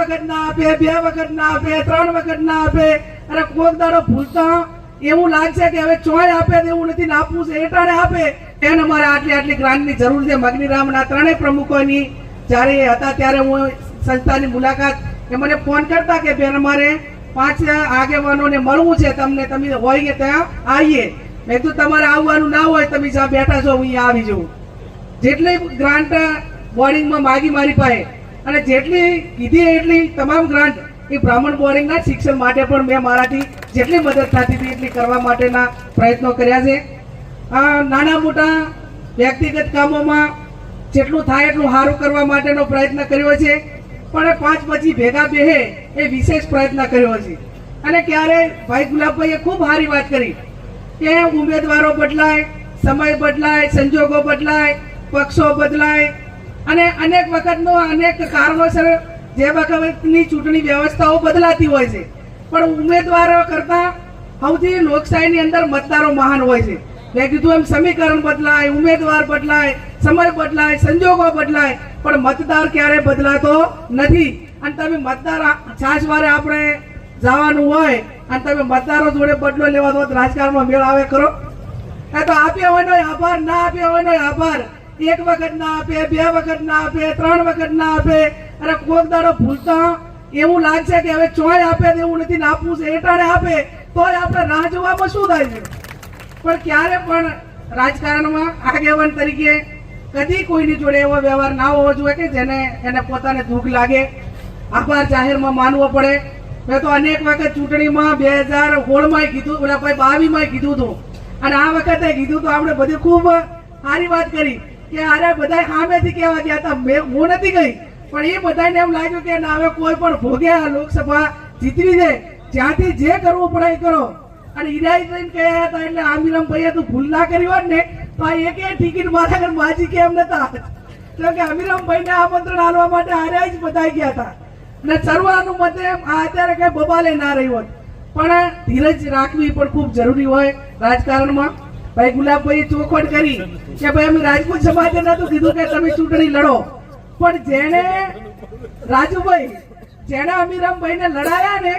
વખત ના આપે, બે વખત ના આપે, ત્રણ વખત ના આપે. અરે કોક દાડો ભૂલતા એવું લાગશે કે હવે ચોય આપે એવું નથી આપવું છે, એટાણે આપે. એને મારે આટલી આટલી ગ્રાન્ટની જરૂર છે. મગનીરામના ત્રણેય પ્રમુખોની જ્યારે હતા ત્યારે હું સંસ્થાની મુલાકાત, એ મને ફોન કરતા કે બેન, અમારે પાંચ આગેવાનોને મળવું છે તમને, તમે હોય કે ત્યાં આવીએ. મેં તો તમારે આવવાનું ના હોય, તમે જ્યાં બેઠા છો, હું અહીંયા આવી જાઉં. જેટલી ગ્રાન્ટ બોર્ડિંગમાં માગી મારી પાસે અને જેટલી કીધી એટલી તમામ ગ્રાન્ટ એ બ્રાહ્મણ બોરિંગના શિક્ષણ માટે પણ મેં મારાથી જેટલી મદદ થતી હતી એટલી કરવા માટેના પ્રયત્નો કર્યા છે. આ નાના મોટા વ્યક્તિગત કામોમાં જેટલું થાય એટલું સારું કરવા માટેનો પ્રયત્ન કર્યો છે. પણ પાંચ પછી ભેગા બેહે એ વિશેષ પ્રયત્ન કર્યો છે. અને ક્યારે ભાઈ ગુલાબભાઈએ ખૂબ સારી વાત કરી કે ઉમેદવારો બદલાય, સમય બદલાય, સંજોગો બદલાય, પક્ષો બદલાય અને અનેક વખતનો અનેક કારણોસર જે વખતની ચૂંટણી વ્યવસ્થાઓ બદલાતી હોય છે. પણ ઉમેદવારો કરતા સૌથી લોકશાહીની અંદર મતદારો મહાન હોય છે. મેં કીધું એમ સમીકરણ બદલાય, ઉમેદવાર બદલાય, સમય બદલાય, સંજોગો બદલાય, પણ મતદાર ક્યારે બદલાતો નથી. અને તમે મતદાર છાસવારે આપણે જવાનું હોય, અને તમે મતદારો જોડે બદલો લેવા દો રાજકારણમાં મેળ આવે ખરો? એ તો આપ્યા હોયનો આભાર, ના આપ્યા હોયનો આભાર. એક વખત ના આપે, બે વખત ના આપે, ત્રણ વખત ના આપે. અને કોક દાડો ભૂલતા એવું લાગશે કે હવે ચોય આપે એવું નથી આપવું છે એટાણે આપે. તોય આપણે રાહ જોવામાં શું થાય છે? પણ ક્યારે પણ રાજકારણમાં આગેવાન તરીકે કદી કોઈની જોડે એવો વ્યવહાર ના હોવો જોઈએ કે જેને એને પોતાને દુઃખ લાગે. આભાર જાહેરમાં માનવો પડે. મેં તો અનેક વખત ચૂંટણીમાં બે હજાર સોળમાં કીધું, ઓલા ભાઈ બાવીમાં કીધું હતું. અને આ વખતે કીધું તો આપણે બધી ખૂબ સારી વાત કરી. કે અરે બધા સામેથી કહેવા ગયા હતા, મેં- હું નથી ગઈ. પણ એ બધાને એમ લાગ્યું કે ના, હવે કોઈ પણ ભોગે આ લોકસભા જીતવી દે જ્યાંથી જે કરવું પડે એ કરો. અને ઈરાઈ થઈને કહ્યા હતા એટલે આમિરમ ભાઈએ તું ભૂલ ના કરી હોત ને, તો આ એક ટિકિટ મારા ઘર માજી કેમ નતા. કેમ કે અમીરામ ભાઈને આમંત્રણ આલવા માટે આર્યા જ બધા ગયા હતા. અને સર્વાનું મતે આ અત્યારે કઈ બબાલે ના રહી હોત. પણ ધીરજ રાખવી પણ ખૂબ જરૂરી હોય રાજકારણમાં. ભાઈ ગુલાબભાઈ ચોખવટ કરી કે ભાઈ અમે રાજપૂત સમાજે નતું કીધું કે તમે ચૂંટણી લડો. પણ જેને રાજુભાઈ જેને અમીરામભાઈ ને લડાયા ને,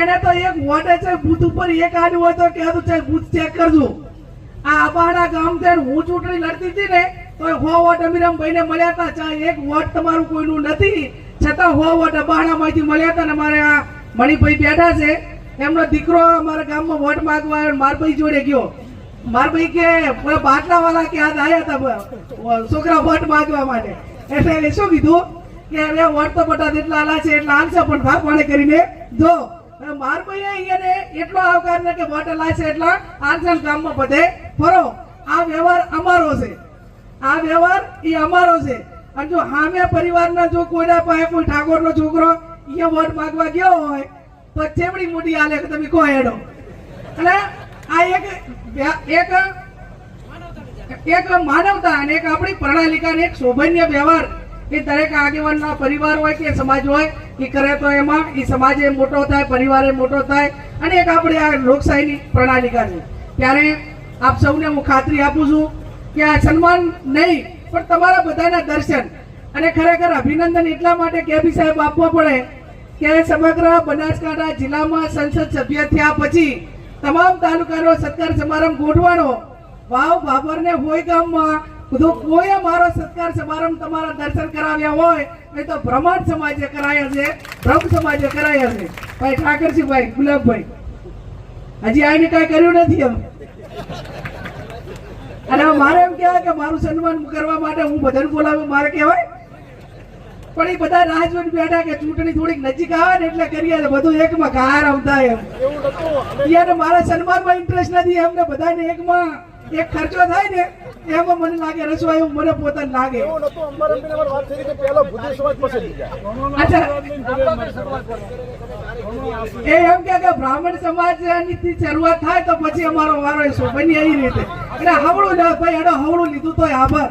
એને તો એક વોટે છે, બૂથ ઉપર એક આડું હોય તો કહેતું છે બૂથ ચેક કરજો. આ અબાડા ગામ છે હું ચૂંટણી લડતી હતી ને તો હો વોટ અમીરામભાઈ ને મળ્યા હતા. ચાહે એક વોટ તમારું કોઈનું નથી. છતાં હો વોટ અબાડા માંથી મળ્યા હતા ને અમારે આ મણિભાઈ બેઠા છે. એમનો દીકરો અમારા ગામમાં વોટ માગવા મારભાઈ જોડે ગયો. મારભાઈ કે પેલા બાટલા વાળા કે આજ આયા હતા છોકરા વોટ માંગવા માટે. એટલે એને શું કીધું? કે હવે વોટ તો બધા જેટલા આલા છે એટલા આલશે, પણ ભાગ પાણે કરીને જો. માર મારભાઈએ એને એટલો આવકાર ને કે વોટ આલા છે એટલા આલશે ગામમાં બધે. ફરો, આ વ્યવહાર અમારો છે. આ વ્યવહાર એ અમારો છે. અને જો સામે પરિવારના જો કોઈના પાસે કોઈ ઠાકોરનો છોકરો અહીંયા વોટ માગવા ગયો હોય, તો ચેવડી મોટી હાલે કે તમે કહો એડો એટલે આ એક એક એક માનવતા અને એક આપણી પ્રણાલિકાને એક શોભનીય વ્યવહાર. એ દરેક આગેવાનના પરિવાર હોય કે સમાજ હોય, એ કરે તો એમાં, એ સમાજ મોટો થાય, પરિવારે મોટો થાય, અને એક આપણી આ લોકશાહીની પ્રણાલિકા છે ત્યારે આપ સૌને હું ખાતરી આપું છું કે આ સન્માન નહીં, પણ તમારા બધાના દર્શન અને ખરેખર અભિનંદન એટલા માટે કેબી સાહેબ આપવા પડે કે સમગ્ર બનાસકાંઠા જિલ્લામાં સંસદ સભ્ય થયા પછી તમામ તાલુકાનો સત્કાર સમારંભ ગોઠવાનો વાવ બાબર ને હોય ગામમાં, બધું કોઈ મારો સત્કાર સમારંભ તમારા દર્શન કરાવ્યા હોય, એ તો બ્રહ્માંડ સમાજે કરાયા છે, બ્રહ્મ સમાજે કરાયા છે. ભાઈ ઠાકરસિંહભાઈ ગુલાબભાઈ, હજી આઈને કઈ કર્યું નથી એમ? અને મારે એમ કહેવાય કે મારું સન્માન કરવા માટે હું બધાને બોલાવું, મારે કહેવાય? પણ એ બધા રાહ જોઈને બેઠા કે ચૂંટણી થોડીક નજીક આવે ને એટલે કરીએ તો બધું એકમાં ઘા આવતા એમ. યાર મારા સન્માનમાં ઇન્ટરેસ્ટ નથી એમને બધાને એકમાં એક ખર્ચો થાય ને એમાં મને લાગે રસવા એવું મને પોતાને લાગે. એ એમ કે કે બ્રાહ્મણ સમાજની શરૂઆત થાય તો પછી અમારો વારો એ શોભની એવી રીતે. એટલે હવળું ના ભાઈ એનો હવળું લીધું તો આભાર.